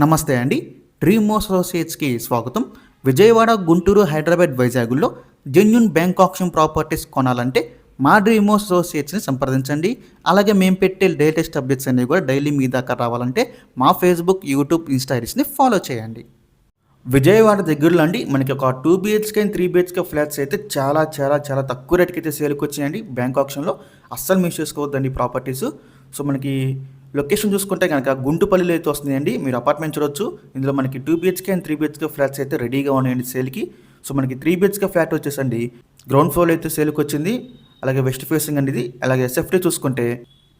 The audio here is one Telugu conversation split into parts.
నమస్తే అండి. డ్రీమ్ అసోసియేట్స్కి స్వాగతం. విజయవాడ గుంటూరు హైదరాబాద్ వైజాగ్లో జెన్యున్ బ్యాంక్ ఆప్షన్ ప్రాపర్టీస్ కొనాలంటే మా డ్రీమ్ అసోసియేట్స్ని సంప్రదించండి. అలాగే మేము పెట్టే లేటెస్ట్ అప్డేట్స్ అనేవి కూడా డైలీ మీ దాకా రావాలంటే మా ఫేస్బుక్ యూట్యూబ్ ఇన్స్టాగ్రామ్స్ని ఫాలో చేయండి. విజయవాడ దగ్గరలో అండి మనకి ఒక two BHK and three BHK flats అయితే చాలా చాలా చాలా తక్కువ రేట్కి అయితే సేల్కి వచ్చాయండి బ్యాంక్ ఆప్షన్లో అస్సలు మిస్ చేసుకోవద్దండి ప్రాపర్టీస్. సో మనకి లొకేషన్ చూసుకుంటే కనుక గుంటుపల్లిలో అయితే వస్తుందండి. మీరు అపార్ట్మెంట్ చూడొచ్చు. ఇందులో మనకి two BHK and three BHK flats అయితే రెడీగా ఉన్నాయండి సేల్కి సో మనకి త్రీ బిహెచ్కే ఫ్లాట్ వచ్చేసండి. గ్రౌండ్ ఫ్లోర్ అయితే సేల్కి వచ్చింది. అలాగే వెస్ట్ ఫేసింగ్ అండి ఇది. అలాగే ఎస్ఎఫ్టీ చూసుకుంటే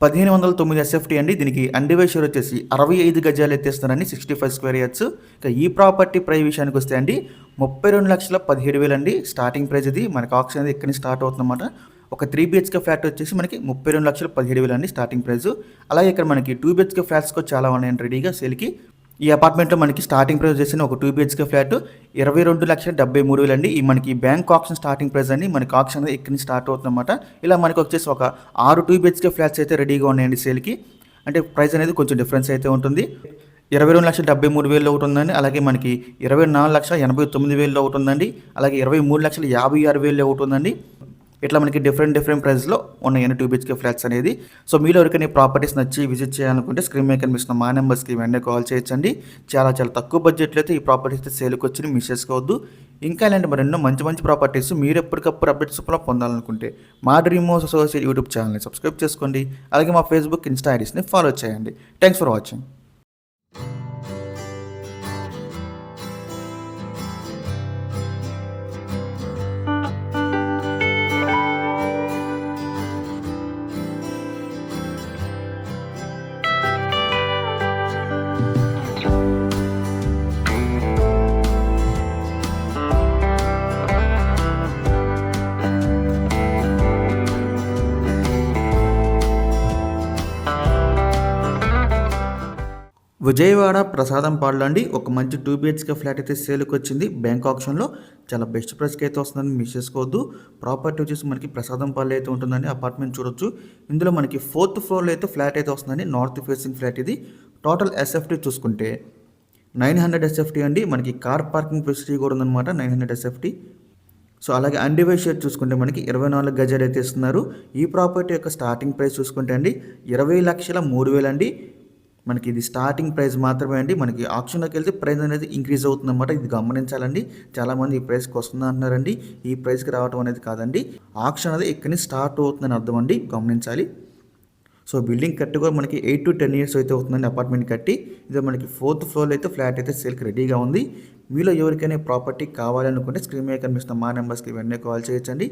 పదిహేను వందల తొమ్మిది ఎస్ఎఫ్టీ అండి. దీనికి అండివేషర్ వచ్చేసి అరవై ఐదు గజాలు ఎత్తేస్తున్నారని సిక్స్టీ ఫైవ్ స్క్వేర్ ఇయర్స్ ఇక ఈ ప్రాపర్టీ ప్రైస్ విషయానికి వస్తే అండి ముప్పై రెండు లక్షల పదిహేడు వేలు అండి స్టార్టింగ్ ప్రైస్ ఇది. మనకి ఆప్షన్ అనేది ఇక్కడి స్టార్ట్ అవుతుందన్నమాట. ఒక త్రీ బిహెచ్కే ఫ్లాట్ వచ్చేసి మనకి ముప్పై రెండు లక్షల పదిహేడు వేలు అండి స్టార్టింగ్ ప్రైస్ అలాగే ఇక్కడ మనకి టూ బిహెచ్కే ఫ్లాట్స్ కూడా చాలా ఉన్నాయండి రెడీగా సేల్కి ఈ అపార్ట్మెంట్లో మనకి స్టార్టింగ్ ప్రైస్ చేసిన ఒక టూ బిహెచ్కే ఫ్లాట్ ఇరవై రెండు లక్షల డెబ్బై మూడు వేలు అండి. ఈ మనకి బ్యాంక్ ఆప్షన్ స్టార్టింగ్ ప్రైస్ అండి. మనకి ఆప్షన్ అనేది నుంచి స్టార్ట్ అవుతుందన్నమాట. ఇలా మనకి వచ్చేసి ఒక ఆరు టూ బిహెచ్కే ఫ్లాట్స్ అయితే రెడీగా ఉన్నాయండి సేల్కి అంటే ప్రైస్ అనేది కొంచెం డిఫరెన్స్ అయితే ఉంటుంది. ఇరవై రెండు లక్షల డెబ్బై మూడు వేలు ఒకటి అలాగే మనకి ఇరవై నాలుగు లక్షల ఎనభై తొమ్మిది వేలు ఒకటి ఉందండి. అలాగే ఇరవై మూడు లక్షల యాభై ఆరు వేలు ఒకటి ఉందండి. ఇట్లా మనకి డిఫరెంట్ డిఫరెంట్ ప్రైస్లో ఉన్నాయండి టూ బిహెచ్కే ఫ్లాట్స్ అనేది. సో మీలో ఎవరికైనా ప్రాపర్టీస్ నచ్చి విజిట్ చేయాలనుకుంటే స్క్రీన్ మీద కనిపిస్తున్న మా నెంబర్స్కి వెంటనే కాల్ చేయొచ్చండి. చాలా చాలా తక్కువ బడ్జెట్లో అయితే ఈ ప్రాపర్టీస్ అయితే సేల్కి వచ్చి మిస్ చేసుకోవద్దు ఇంకా ఇలాంటి మరెన్నో మంచి మంచి ప్రాపర్టీస్ మీరు ఎప్పటికప్పుడు అప్డేట్స్ కూడా పొందాలనుకుంటే మా డ్రీమ్ హౌస్ అసోసియేట్ యూట్యూబ్ ఛానల్ని సబ్స్క్రైబ్ చేసుకోండి. అలాగే మా ఫేస్బుక్ ఇన్స్టా ఐడీస్ని ఫాలో చేయండి. థ్యాంక్స్ ఫర్ వాచింగ్ విజయవాడ ప్రసాదం పాడలండి. అండి ఒక మంచి టూ బిహెచ్కే ఫ్లాట్ అయితే సేల్కి వచ్చింది బ్యాంక్ ఆప్షన్లో చాలా బెస్ట్ ప్రైస్కి అయితే వస్తుందని మిస్ చేసుకోవద్దు. ప్రాపర్టీ వచ్చేసి మనకి ప్రసాదం పాలు అయితే ఉంటుందండి. అపార్ట్మెంట్ చూడొచ్చు. ఇందులో మనకి ఫోర్త్ ఫ్లోర్లో అయితే ఫ్లాట్ అయితే వస్తుందండి. నార్త్ ఫేసింగ్ ఫ్లాట్ ఇది. టోటల్ ఎస్ఎఫ్టీ చూసుకుంటే నైన్ హండ్రెడ్ ఎస్ఎఫ్టీ అండి. మనకి కార్ పార్కింగ్ ఫెసిలిటీ కూడా ఉందన్నమాట. నైన్ హండ్రెడ్ ఎస్ఎఫ్టీ సో అలాగే అన్డివైజ్ షేర్ చూసుకుంటే మనకి ఇరవై నాలుగు గజాలు అయితే ఇస్తున్నారు. ఈ ప్రాపర్టీ యొక్క స్టార్టింగ్ ప్రైస్ చూసుకుంటే అండి ఇరవై లక్షల మూడు వేలు అండి. మనకి ఇది స్టార్టింగ్ ప్రైస్ మాత్రమే అండి. మనకి ఆప్షన్లోకి వెళ్తే ప్రైస్ అనేది ఇంక్రీజ్ అవుతుందన్నమాట. ఇది గమనించాలండి. చాలామంది ఈ ప్రైస్కి వస్తుంది అంటున్నారండి. ఈ ప్రైస్కి రావడం అనేది కాదండి. ఆప్షన్ అనేది ఇక్కడి నుంచి స్టార్ట్ అవుతుందని అర్థం అండి. గమనించాలి. సో బిల్డింగ్ కట్టి కూడా మనకి ఎయిట్ టు టెన్ ఇయర్స్ అయితే అవుతుందండి అపార్ట్మెంట్ కట్టి. ఇది మనకి ఫోర్త్ ఫ్లోర్లో అయితే ఫ్లాట్ అయితే సేల్కి రెడీగా ఉంది. మీలో ఎవరికైనా ప్రాపర్టీ కావాలనుకుంటే స్క్రీన్ మీద కనిపిస్తున్న మా నెంబర్స్కి వెంటనే కాల్ చేయొచ్చండి.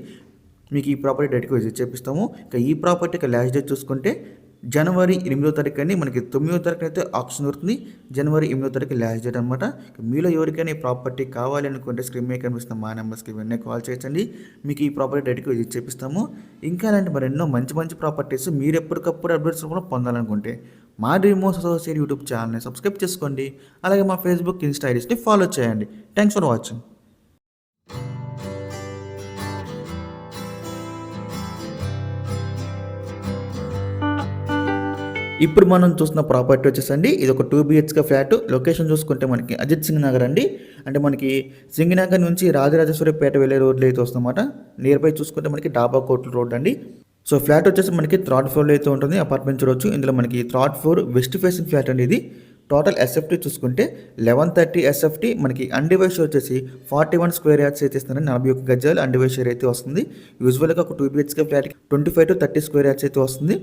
మీకు ఈ ప్రాపర్టీ డేట్కి విజిట్ చేపిస్తాము. ఇక ఈ ప్రాపర్టీకి లాస్ట్ డేట్ చూసుకుంటే జనవరి ఎనిమిదో తారీఖు అని మనకి తొమ్మిదో తారీఖు అయితే ఆప్షన్ దొరుకుతుంది. జనవరి ఎనిమిదో తారీఖు లాస్ట్ డేట్ అనమాట మీలో ఎవరికైనా ఈ ప్రాపర్టీ కావాలి అనుకుంటే స్క్రీన్ మీద కనిపిస్తున్న మా నెంబర్స్కి వెంటనే కాల్ చేయండి మీకు ఈ ప్రాపర్టీ డేట్కి ఇది చేపిస్తాము ఇంకా అలాంటి మరెన్నో మంచి మంచి ప్రాపర్టీస్ మీరు ఎప్పటికప్పుడు అప్డేట్స్ కూడా పొందాలనుకుంటే మా డ్రీమోస్ అసోసియేట్ యూట్యూబ్ ఛానల్ని సబ్స్క్రైబ్ చేసుకోండి. అలాగే మా ఫేస్బుక్ ఇన్స్టా ఐడీస్ని ఫాలో చేయండి. Thanks for watching. ఇప్పుడు మనం చూస్తున్న ప్రాపర్టీ వచ్చేసండి. ఇది ఒక టూ బిహెచ్కే ఫ్లాట్. లొకేషన్ చూసుకుంటే మనకి అజిత్ సింగ్ నగర్ అండి. అంటే మనకి సింగ్ నగర్ నుంచి రాజరాజేశ్వరిపేట వెళ్ళే రోడ్లు అయితే వస్తుందన్నమాట నియర్ బై చూసుకుంటే మనకి డాబా కోట్ల రోడ్ అండి. సో ఫ్లాట్ వచ్చేసి మనకి థర్డ్ ఫ్లోర్లో అయితే ఉంటుంది. అపార్ట్మెంట్ చూడొచ్చు. ఇందులో మనకి third floor west facing flat అండి ఇది. టోటల్ ఎస్ఎఫ్టీ చూసుకుంటే లెవెన్ థర్టీ ఎస్ఎఫ్టీ మనకి అండివైస్ వచ్చేసి ఫార్టీ వన్ స్క్వేర్ యార్డ్స్ అయితే ఇస్తున్నారు నలభై ఒక్క గజాలు అండివైస్ షేర్ అయితే వస్తుంది. యూజువల్గా ఒక టూ బిహెచ్కే ఫ్లాట్కి twenty five to thirty square yards అయితే వస్తుంది.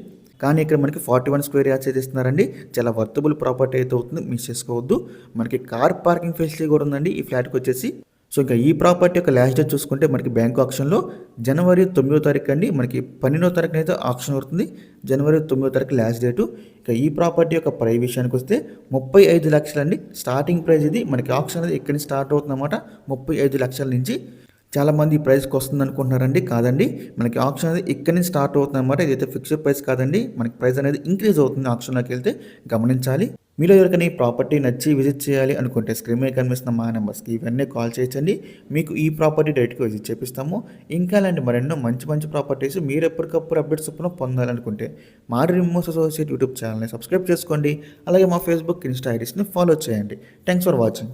కానీ ఇక్కడ మనకి ఫార్టీ వన్ స్క్వేర్ యార్డ్స్ అయితే ఇస్తున్నారండి. చాలా వర్తబుల్ ప్రాపర్టీ అయితే అవుతుంది. మిస్ చేసుకోవద్దు. మనకి కార్ పార్కింగ్ ఫెసిలిటీ కూడా ఉందండి ఈ ఫ్లాట్కి వచ్చేసి. సో ఇంకా ఈ ప్రాపర్టీ యొక్క లాస్ట్ డేట్ చూసుకుంటే మనకి బ్యాంకు ఆప్షన్లో జనవరి తొమ్మిదో తారీఖు అండి. మనకి పన్నెండో తారీఖున అయితే ఆప్షన్ అవుతుంది జనవరి తొమ్మిదో తారీఖు లాస్ట్ డేటు. ఇక ఈ ప్రాపర్టీ యొక్క ప్రైస్ విషయానికి వస్తే ముప్పై ఐదు లక్షలండి. స్టార్టింగ్ ప్రైస్ ఇది. మనకి ఆప్షన్ అనేది ఇక్కడి నుంచి స్టార్ట్ అవుతుందన్నమాట. ముప్పై ఐదు లక్షల నుంచి. చాలామంది ఈ ప్రైస్కి వస్తుంది అనుకుంటున్నారండి కాదండి మనకి ఆప్షన్ అనేది ఇక్కడి నుంచి స్టార్ట్ అవుతుంది అనమాట ఇదైతే ఫిక్స్డ్ ప్రైస్ కాదండి. మనకి ప్రైస్ అనేది ఇంక్రీజ్ అవుతుంది ఆప్షన్లోకి వెళ్తే. గమనించాలి. మీలో ఎవరికైనా ప్రాపర్టీ నచ్చి విజిట్ చేయాలి అనుకుంటే స్క్రీన్ మీద కనిపిస్తున్న మా నెంబర్స్కి ఇవన్నీ కాల్ చేయించండి మీకు ఈ ప్రాపర్టీ డైరెక్ట్గా విజిట్ చేపిస్తాము. ఇంకా అలాంటి మరెన్నో మంచి మంచి ప్రాపర్టీస్ మీరు ఎప్పటికప్పుడు అప్డేట్స్ చొప్పున పొందాలనుకుంటే మా రిమోస్ అసోసియేట్ యూట్యూబ్ ఛానల్ని సబ్స్క్రైబ్ చేసుకోండి. అలాగే మా ఫేస్బుక్ ఇన్స్టా ఐడీస్ని ఫాలో చేయండి. Thanks for watching.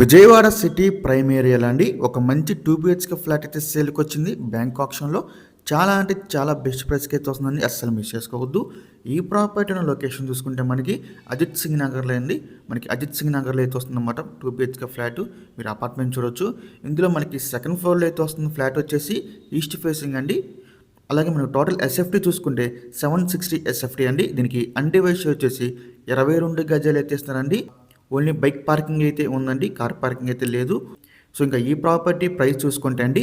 Vijayawada city prime ఏరియాలో అండి ఒక మంచి టూ బిహెచ్కే ఫ్లాట్ అయితే సేల్కి వచ్చింది బ్యాంక్ ఆప్షన్లో చాలా అంటే చాలా బెస్ట్ ప్రైస్కి అయితే వస్తుందండి. అస్సలు మిస్ చేసుకోవద్దు. ఈ ప్రాపర్టీ ఉన్న లొకేషన్ చూసుకుంటే మనకి అజిత్ సింగ్ నగర్లో అండి. మనకి అజిత్ సింగ్ నగర్లో అయితే వస్తుందన్నమాట టూ బిహెచ్కే ఫ్లాట్. మీరు అపార్ట్మెంట్ చూడొచ్చు. ఇందులో మనకి సెకండ్ ఫ్లోర్లో అయితే వస్తుంది ఫ్లాట్ వచ్చేసి ఈస్ట్ ఫేసింగ్ అండి. అలాగే మనకు టోటల్ ఎస్ఎఫ్టీ చూసుకుంటే సెవెన్ సిక్స్టీ ఎస్ఎఫ్టీ అండి. దీనికి అండివైస్ వచ్చేసి ఇరవై రెండు గజాలు అయితే ఇస్తారండి. ఓన్లీ బైక్ పార్కింగ్ అయితే ఉందండి కార్ పార్కింగ్ అయితే లేదు. సో ఇంకా ఈ ప్రాపర్టీ ప్రైస్ చూసుకుంటే అండి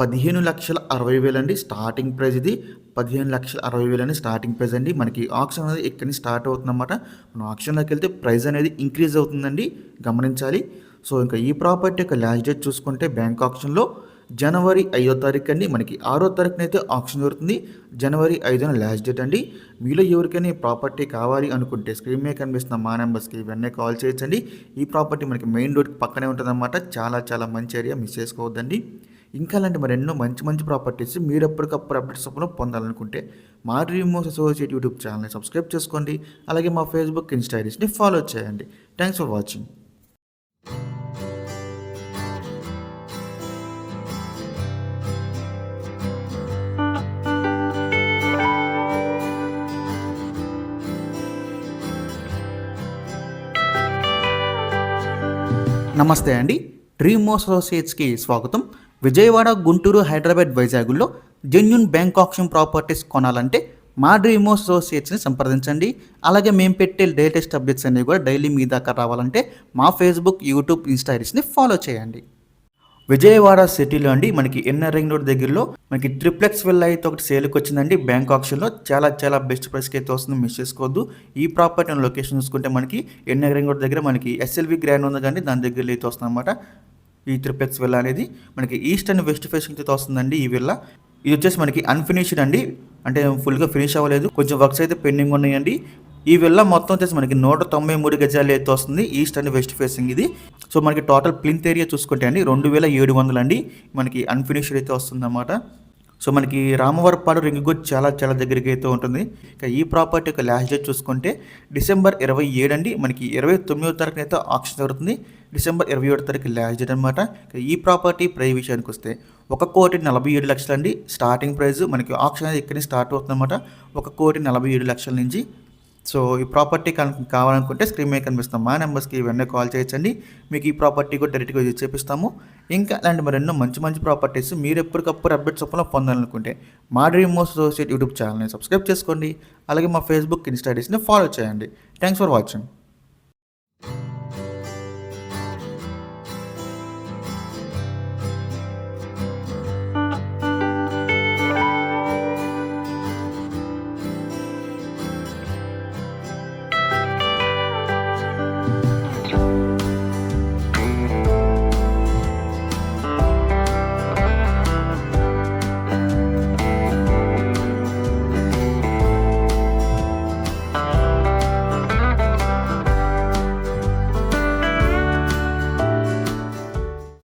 పదిహేను లక్షల అరవై వేలండి స్టార్టింగ్ ప్రైస్ ఇది. పదిహేను లక్షల అరవై వేలు స్టార్టింగ్ ప్రైస్ అండి. మనకి ఆప్షన్ అనేది ఇక్కడి నుంచి స్టార్ట్ అవుతుందన్నమాట. మనం ఆప్షన్లోకి వెళ్తే ప్రైస్ అనేది ఇంక్రీజ్ అవుతుందండి గమనించాలి. సో ఇంకా ఈ ప్రాపర్టీ యొక్క లాస్ట్ డేట్ చూసుకుంటే బ్యాంక్ ఆప్షన్లో జనవరి ఐదో తారీఖు అండి. మనకి ఆరో తారీఖున అయితే ఆప్షన్ దొరుకుతుంది. జనవరి ఐదున లాస్ట్ డేట్ అండి. మీలో ఎవరికైనా ప్రాపర్టీ కావాలి అనుకుంటే స్క్రీన్ మీద కనిపిస్తున్న మా నెంబర్స్కి ఇవన్నీ కాల్ చేయొచ్చండి. ఈ ప్రాపర్టీ మనకి మెయిన్ రోడ్కి పక్కనే ఉంటుందన్నమాట. చాలా చాలా మంచి ఏరియా మిస్ చేసుకోవద్దండి. ఇంకా అలాంటి మరి ఎన్నో మంచి మంచి ప్రాపర్టీస్ మీరు ఎప్పటికప్పుడు అప్డేట్స్ చొప్పున పొందాలనుకుంటే మా డ్రీమోస్ అసోసియేట్ యూట్యూబ్ ఛానల్ని సబ్స్క్రైబ్ చేసుకోండి. అలాగే మా ఫేస్బుక్ ఇన్స్టా ఐడీస్ని ఫాలో చేయండి. Thanks for watching. నమస్తే అండి. డ్రీమ్ అసోసియేట్స్కి స్వాగతం. విజయవాడ గుంటూరు హైదరాబాద్ వైజాగ్లో జెన్యున్ బ్యాంక్ ఆప్షన్ ప్రాపర్టీస్ కొనాలంటే మా డ్రీమ్ అసోసియేట్స్ని సంప్రదించండి. అలాగే మేము పెట్టే లేటెస్ట్ అప్డేట్స్ అనేవి కూడా డైలీ మీ దాకా రావాలంటే మా ఫేస్బుక్ యూట్యూబ్ ఇన్స్టా ఫాలో చేయండి. విజయవాడ సిటీలో అండి మనకి ఎన్ఆర్ రింగ్ రోడ్ దగ్గరలో మనకి ట్రిప్లెక్స్ విల్ అయితే ఒకటి సేల్కి వచ్చిందండి. బ్యాంక్ ఆప్షన్లో చాలా చాలా బెస్ట్ ప్రైస్కి అయితే వస్తుంది. మిస్ చేసుకోవద్దు. ఈ ప్రాపర్టీ లొకేషన్ చూసుకుంటే మనకి ఎన్ఆర్ రింగ్ రోడ్ దగ్గర మనకి ఎస్ఎల్వి గ్రాండ్ ఉంది కానీ దాని దగ్గరలో అయితే వస్తుంది అనమాట ఈ ట్రిప్లెక్స్ విల్లా అనేది మనకి ఈస్ట్ అండ్ వెస్ట్ ఫేసింగ్ అయితే వస్తుందండి ఈ విల్లా. ఇది వచ్చేసి మనకి అన్ఫినిష్డ్ అండి. అంటే ఫుల్గా ఫినిష్ అవ్వలేదు. కొంచెం వర్క్స్ అయితే పెండింగ్ ఉన్నాయండి. ఈ విల్లా మొత్తం వచ్చేసి మనకి నూట తొంభై మూడు గజాలు అయితే వస్తుంది. ఈస్ట్ అండ్ వెస్ట్ ఫేసింగ్ ఇది. సో మనకి టోటల్ ప్లింత్ ఏరియా చూసుకుంటే అండి రెండు వేల ఏడు వందలు అండి. మనకి అన్ఫినిష్డ్ అయితే వస్తుంది అన్నమాట సో మనకి రామవరపాడు రింగుగూడ్ చాలా చాలా దగ్గరికి అయితే ఉంటుంది. ఇక ఈ ప్రాపర్టీ యొక్క లాస్ట్ డేట్ చూసుకుంటే డిసెంబర్ ఇరవై ఏడు అండి. మనకి ఇరవై తొమ్మిదో తారీఖున అయితే ఆప్షన్ జరుగుతుంది. డిసెంబర్ ఇరవై ఏడు తారీఖు లాస్ట్ డేట్ అనమాట ఈ ప్రాపర్టీ ప్రైస్ విషయానికి వస్తే ఒక కోటి నలభై ఏడు లక్షలు అండి. స్టార్టింగ్ ప్రైస్ మనకి ఆప్షన్ అనేది ఇక్కడి స్టార్ట్ అవుతుంది అనమాట ఒక కోటి నలభై ఏడు లక్షల నుంచి సో ఈ ప్రాపర్టీ కనుక కావాలనుకుంటే స్క్రీన్ మీద కనిపిస్తాం మా నెంబర్స్కి ఇవన్నీ కాల్ చేయొచ్చండి. మీకు ఈ ప్రాపర్టీ కూడా డైరెక్ట్గా చేపిస్తాము. ఇంకా అలాంటి మరెన్నో మంచి మంచి ప్రాపర్టీస్ మీరు ఎప్పటికప్పుడు అప్డేట్స్ చొప్పున పొందాలనుకుంటే మా డ్రీమ్ మోస్ట్ అసోసియేట్ యూట్యూబ్ ఛానల్ని సబ్స్క్రైబ్ చేసుకోండి. అలాగే మా ఫేస్బుక్ ఇన్స్టాడీస్ని ఫాలో చేయండి. Thanks for watching.